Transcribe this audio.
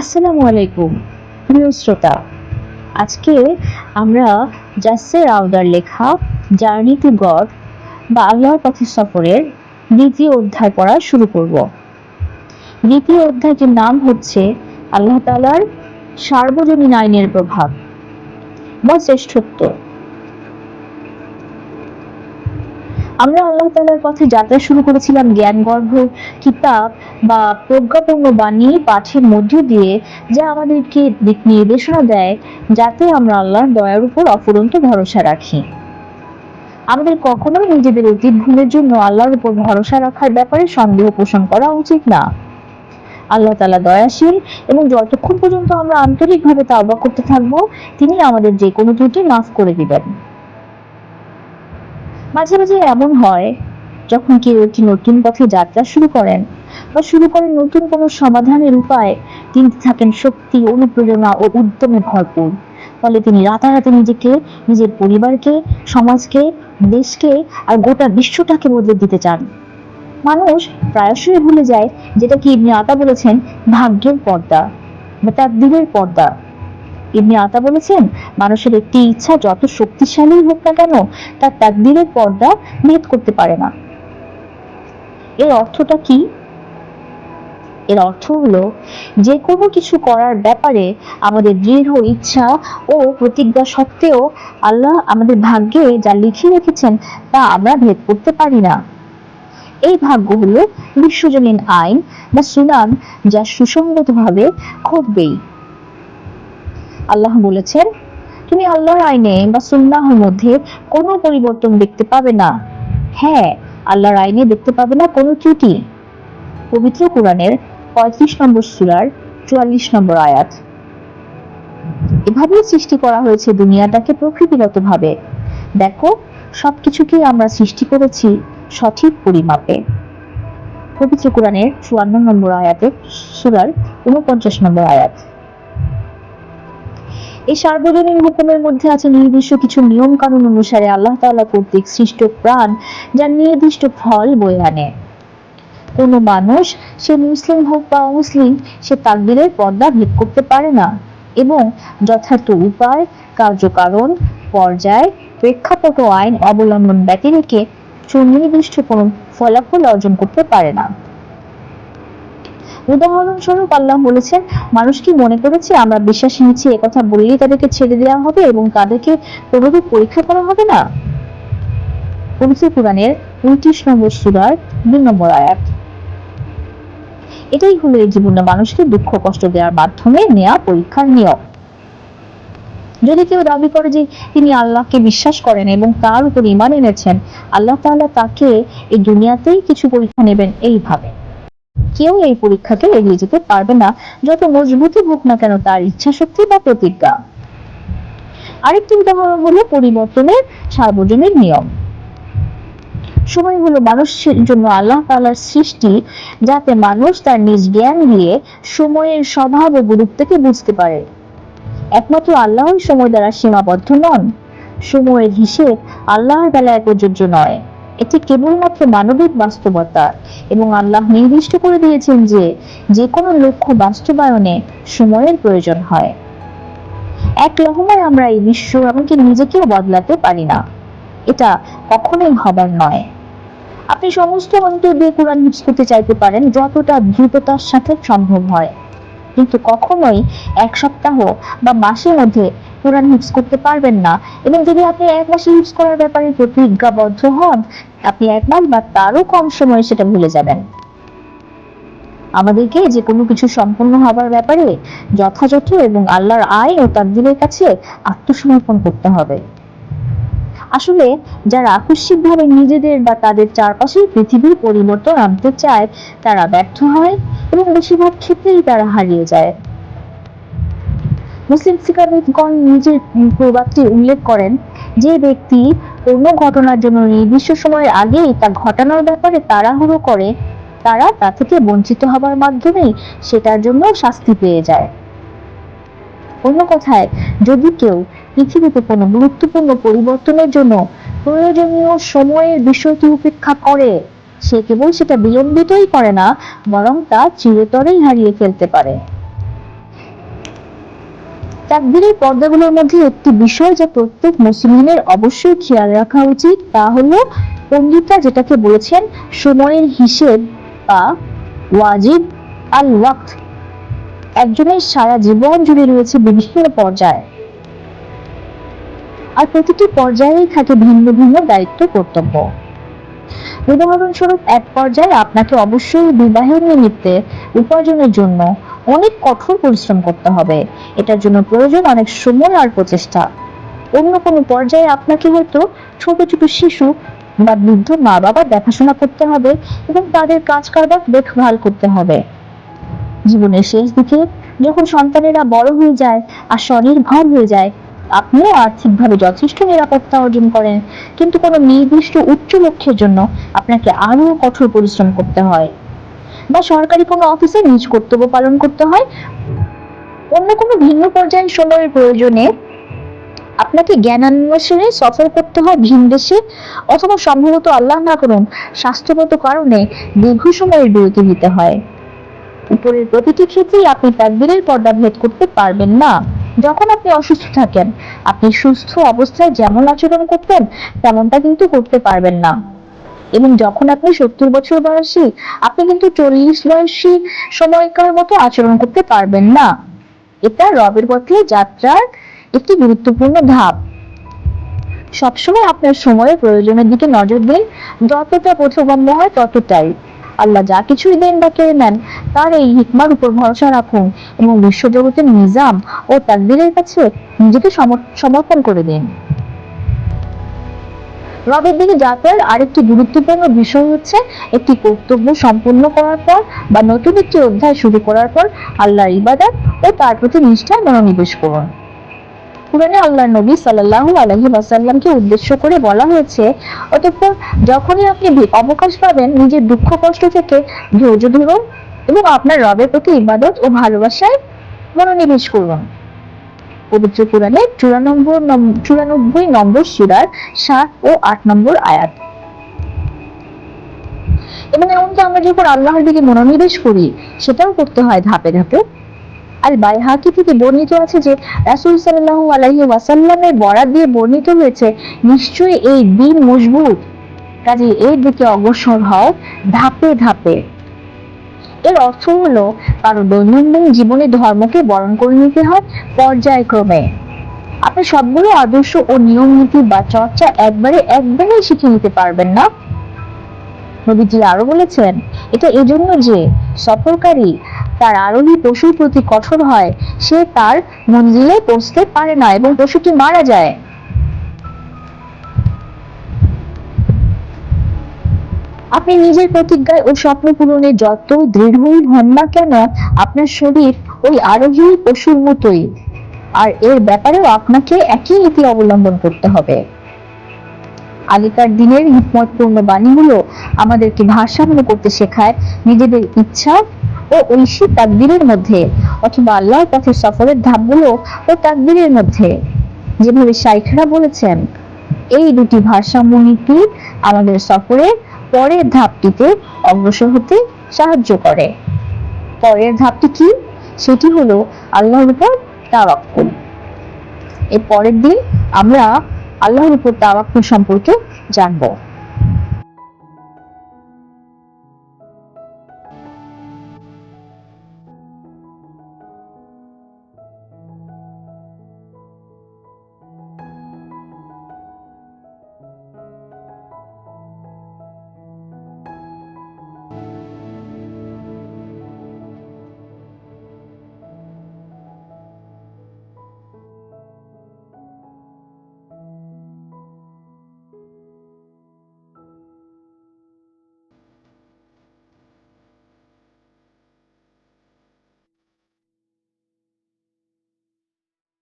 আসসালামু আলাইকুম, প্রিয় শ্রোতা। আজকে আমরা জাসের আউদার লেখা জার্নি টু গড বা আল্লাহর পথে সফরের দ্বিতীয় অধ্যায় পড়া শুরু করব। দ্বিতীয় অধ্যায়টির নাম হচ্ছে আল্লাহ তালার সার্বজনীন আইনের প্রভাব বা শ্রেষ্ঠত্ব। আমরা আল্লাহ তালার পথে যাত্রা শুরু করেছিলাম জ্ঞানগর্ভ কিতাব বা প্রজ্ঞাপূর্ণ বাণী পাঠের মধ্য দিয়ে, যা আমাদেরকে দিক নির্দেশনা দেয় যাতে আমরা আল্লাহর দয়ার উপর অফুরন্ত ভরসা রাখি। আমাদের কখনোই নিজেদের অতীত ভুলের জন্য আল্লাহর উপর ভরসা রাখার ব্যাপারে সন্দেহ পোষণ করা উচিত না। আল্লাহ তালা দয়াশীল এবং যতক্ষণ পর্যন্ত আমরা আন্তরিকভাবে তাওবা করতে থাকব, তিনি আমাদের যে কোনো ত্রুটি মাফ করে দিবেন। মাঝে মাঝে এমন হয়, যখন কেউ একটি নতুন পথে যাত্রা শুরু করেন বা শুরু করেন নতুন কোনো সমাধানের উপায়, তিনি থাকেন শক্তি, অনুপ্রেরণা ও উদ্যমে ভরপুর। ফলে তিনি রাতারাতি নিজেকে, নিজের পরিবারকে, সমাজকে, দেশকে আর গোটা বিশ্বটাকে বদলে দিতে চান। মানুষ প্রায়শই ভুলে যায় যেটা কি ইবনে আতা বলেছেন, ভাগ্যের পর্দা বা তার দিনের পর্দা। ইবনে আতা বলেছেন, মানুষের একটি ইচ্ছা যত শক্তিশালী হোক না কেন, তার তাকদিরের পর্দা ভেদ করতে পারে না। এর অর্থটা কি? এর অর্থ হলো যে কোনো কিছু করার ব্যাপারে আমাদের দৃঢ় ইচ্ছা ও প্রতিজ্ঞা সত্ত্বেও আল্লাহ আমাদের ভাগ্যে যা লিখে রেখেছেন তা আমরা ভেদ করতে পারি না। এই ভাগ্য হলো বিশ্বজনীন আইন বা সুনাম যা সুসংগতভাবে ঘটবেই। আল্লাহ বলেছেন, তুমি আল্লাহর আইনে বা সুন্নাহর মধ্যে কোনো পরিবর্তন দেখতে পাবে না। হ্যাঁ আল্লাহর আইনে দেখতে পাবে না কোনো ত্রুটি। পবিত্র কোরআনের পঁয়ত্রিশ নম্বর সুরার চুয়াল্লিশ নম্বর আয়াত। এভাবেই সৃষ্টি করা হয়েছে দুনিয়াটাকে প্রকৃতিগত ভাবে দেখো সবকিছুকে আমরা সৃষ্টি করেছি সঠিক পরিমাপে। পবিত্র কোরআনের চুয়ান্ন নম্বর আয়াতে সুরার উনপঞ্চাশ নম্বর আয়াত। এই সার্বজনীন হুকুমের মধ্যে আছে নির্দিষ্ট কিছু নিয়ম কানুন অনুসারে আল্লাহ তাআলা কর্তৃক সৃষ্ট প্রাণ, যা নির্দিষ্ট ফল বয়ে আনে। কোনো মানুষ, সে মুসলিম হোক বা অমুসলিম, সে তাকদিরের পর্দা ভেদ করতে পারে না এবং যথার্থ উপায় কার্যকারণ পর্যায়, প্রেক্ষাপট আইন অবলম্বন ব্যতি রেখে সুনির্দিষ্ট কোনো ফলাফল অর্জন করতে পারে না। উদাহরণস্বরূপ আল্লাহ বলেছেন, মানুষ কি মনে করেছে আমরা বিশ্বাস নিচ্ছি একথা বললেই তাদেরকে ছেড়ে দেওয়া হবে এবং তাদেরকে কোনোদিন পরীক্ষা করা হবে না? পবিত্র কোরআনের উনত্রিশ নম্বর সুরার দুই নম্বর আয়াত। এটাই হলো এই জীবনে মানুষকে দুঃখ, কষ্ট দেওয়ার মাধ্যমে নেয়া পরীক্ষার নিয়ম। যদি কেউ দাবি করে যে তিনি আল্লাহকে বিশ্বাস করেন এবং তার উপর ইমান এনেছেন, আল্লাহ তাআলা তাকে এই দুনিয়াতেই কিছু পরীক্ষা নেবেন এইভাবে কেউ এই পরীক্ষাকে এগিয়ে যেতে পারবে না। যত মজবুতই হোক না কেন, তার ইচ্ছা শক্তি বা প্রতিজ্ঞা। আরেকটি উদাহরণ হলো পরিবর্তনের সার্বজনীন নিয়ম। সময় হলো মানুষের জন্য আল্লাহ তালার সৃষ্টি, যাতে মানুষ তার নিজ জ্ঞান দিয়ে সময়ের স্বভাব ও গুরুত্বকে বুঝতে পারে। একমাত্র আল্লাহই সময় দ্বারা সীমাবদ্ধ নন। সময়ের হিসেব আল্লাহর বেলায় প্রযোজ্য নয়। এটি কেবলমাত্র মানবিক বাস্তবতা এবং আল্লাহ নির্দিষ্ট করে দিয়েছেন যে যে কোনো লক্ষ্য বাস্তবায়নে সময়ের প্রয়োজন হয়। এক লহমায় আমরা এই বিশ্ব এমনকি নিজেকেও বদলাতে পারি না। এটা কখনোই হবার নয়। আপনি সমস্ত অন্তর দিয়ে কোরআন হিফজ করতে চাইতে পারেন যতটা দ্রুততার সাথে সম্ভব হয়। কিন্তু কখনোই এক সপ্তাহ বা মাসের মধ্যে কোরআন হিফজ করতে পারবেন না। এবং যদি আপনি এক মাসে হিফজ করার ব্যাপারে প্রতিজ্ঞাবদ্ধ হন, আপনি এক মাস বা তারও কম সময়ে সেটা ভুলে যাবেন। আমাদেরকে যে কোনো কিছু সম্পূর্ণ হবার ব্যাপারে যথাযথ এবং আল্লাহর আয় ও তাকদিরের কাছে আত্মসমর্পণ করতে হবে। আসলে, যারা আকস্মিকভাবে নিজেদের বা তাদের চারপাশের পৃথিবীর পরিবর্তন আনতে চায়, তারা ব্যর্থ হয় এবং বেশিরভাগ ক্ষেত্রেই তারা হারিয়ে যায়। মুসলিম শিক্ষাবিদগণ নিজের প্রবাদটি উল্লেখ করেন যে ব্যক্তি কোনো ঘটনার জন্য নির্দিষ্ট সময়ের আগেই তা ঘটানোর ব্যাপারে তাড়াহুড়ো করে, তারা তা থেকে বঞ্চিত হবার মাধ্যমেই সেটার জন্য শাস্তি পেয়ে যায়। অন্য কথায়, যদি কেউ পৃথিবীতে কোনো গুরুত্বপূর্ণ পরিবর্তনের জন্য প্রয়োজনীয় সময়ের বিষয়টি উপেক্ষা করে, সে কেবল সেটা বিলম্বিতই করে না, বরং তা চিরতরেই হারিয়ে ফেলতে পারে। তাকদিরের পর্দাগুলোর মধ্যে একটি বিষয় যা প্রত্যেক মুসলিমের অবশ্যই খেয়াল রাখা উচিত, তা হলো পণ্ডিতরা যেটাকে বলেছেন সময়ের হিসেব বা ওয়াজিব আল ওয়াক্ত। একজনের সারা জীবন জুড়ে রয়েছে বিভিন্ন পর্যায়। আর প্রতিটি পর্যায়েই থাকে ভিন্ন ভিন্ন দায়িত্ব, কর্তব্য। উদাহরণস্বরূপ, এক পর্যায়ে আপনাকে অবশ্যই বিবাহের নিমিত্তে উপার্জনের জন্য অনেক কঠোর পরিশ্রম করতে হবে। এটার জন্য প্রয়োজন অনেক সময় আর প্রচেষ্টা। অন্য কোনো পর্যায়ে আপনাকে হয়তো ছোট ছোট শিশু বা বৃদ্ধ মা বাবা দেখাশোনা করতে হবে এবং তাদের কাজ কারবার দেখভাল করতে হবে। জীবনের শেষ দিকে যখন সন্তানেরা বড় হয়ে যায় আর স্বনির্ভর হয়ে যায়, আপনিও আর্থিকভাবে যথেষ্ট নিরাপত্তা অর্জন করেন। কিন্তু কোনো নির্দিষ্ট উচ্চ লক্ষ্যের জন্য আপনাকে আরও কঠোর পরিশ্রম করতে হয়। বা সরকারি কোনো অফিসে নিজ কর্তব্য পালন করতে হয়। অন্য কোনো ভিন্ন পর্যায়ের সময়ের প্রয়োজনে আপনাকে জ্ঞানান্বেষণে সফর করতে হয় ভিন দেশে অথবা সম্ভবত আল্লাহ না করুন, স্বাস্থ্যগত কারণে দীর্ঘ সময়ের বিরতি নিতে হয়। উপরের প্রতিটি ক্ষেত্রেই আপনি তাকবীরের পর্দা ভেদ করতে পারবেন না। যখন আপনি অসুস্থ থাকেন, আপনি সুস্থ অবস্থায় যেমন আচরণ করতেন, তেমনটা কিন্তু করতে পারবেন না। এবং যখন আপনি সত্তর বছর বয়সী, আপনি কিন্তু চল্লিশ বয়সী সময়কার মতো আচরণ করতে পারবেন না। এটা রবের পথে যাত্রার একটি গুরুত্বপূর্ণ ধাপ। সবসময় আপনার সময়ের প্রয়োজনের দিকে নজর দিন, যতটা বোধগম্য হয় ততটাই। আল্লাহ যা কিছুই দেন বা কেড়ে নেন, তার এই হিকমার উপর ভরসা রাখুন এবং বিশ্বজগতের নিজাম ও তাকদিরের কাছে নিজেকে সমর- সমর্পণ করে দিন। রবের দিকে যাত্রার আরেকটি গুরুত্বপূর্ণ বিষয় হচ্ছে একটি কর্তব্য সম্পূর্ণ করার পর বা নতুন একটি অধ্যায় শুরু করার পর আল্লাহর ইবাদত ও তার প্রতি নিষ্ঠায় মনোনিবেশ করুন। আল্লাহ নবী সাল্লাল্লাহু আলাইহি ওয়াসাল্লামকে উদ্দেশ্য করে বলা হয়েছে, অতঃপর যখনই আপনি অবকাশ পাবেন, নিজের দুঃখ কষ্ট থেকে ধৈর্য ধরুন এবং আপনার রবের প্রতি ইবাদত ও ভালোবাসায় মনোনিবেশ করুন। পবিত্র কোরআনে চুরানব্বই চুরানব্বই নম্বর সুরার সাত ও আট নম্বর আয়াত। এবং এমনকি আমরা যখন আল্লাহর দিকে মনোনিবেশ করি, সেটাও করতে হয় ধাপে ধাপে। আল বাইহাকি থেকে বর্ণিত আছে যে, রাসূল সাল্লাল্লাহু আলাইহি ওয়াসাল্লামের বরাত দিয়ে বর্ণিত হয়েছে, নিশ্চয়ই এই দিন মজবুত। কাজে এর দিকে অগ্রসর হও ধাপে ধাপে। এর অর্থ হলো কারও দৈনন্দিন জীবনে ধর্মকে বরণ করে নিতে হয় পর্যায়ক্রমে। আপনি সবগুলো আদর্শ ও নিয়ম, নীতি বা চর্চা একবারে একবারেই শিখে নিতে পারবেন না। নবীজি আরও বলেছেন, এটা এজন্য যে সফরকারী তার আরোহী পশুর প্রতি কঠোর হয়, সে তার মঞ্জিলে পৌঁছতে পারে না এবং পশুটি মারা যায়। আপনি নিজের প্রতিজ্ঞায় ও স্বপ্ন পূরণে যত দৃঢ়ই হন না কেন, আপনার শরীর ওই আরোহী পশুর মতোই। আর এর ব্যাপারেও আপনাকে একই নীতি অবলম্বন করতে হবে। আগেকার দিনের হিকমতপূর্ণ বাণীগুলো আমাদেরকে ভারসাম্য করতে শেখায় নিজেদের ইচ্ছা ও ঐশী তাকদিরের মধ্যে, অথবা আল্লাহর পথে সফরের ধাপগুলো ও তাকদিরের মধ্যে। যেভাবে শাইখরা বলেছেন, এই দুটি ভারসাম্য নীতি আমাদের সফরের পরের ধাপটিতে অগ্রসর হতে সাহায্য করে। পরের ধাপটি কি? সেটি হলো আল্লাহর উপর তাওয়াক্কুল। এর পরের দিন আমরা আল্লাহর উপর তাওয়াক্কুল সম্পর্কে জানব।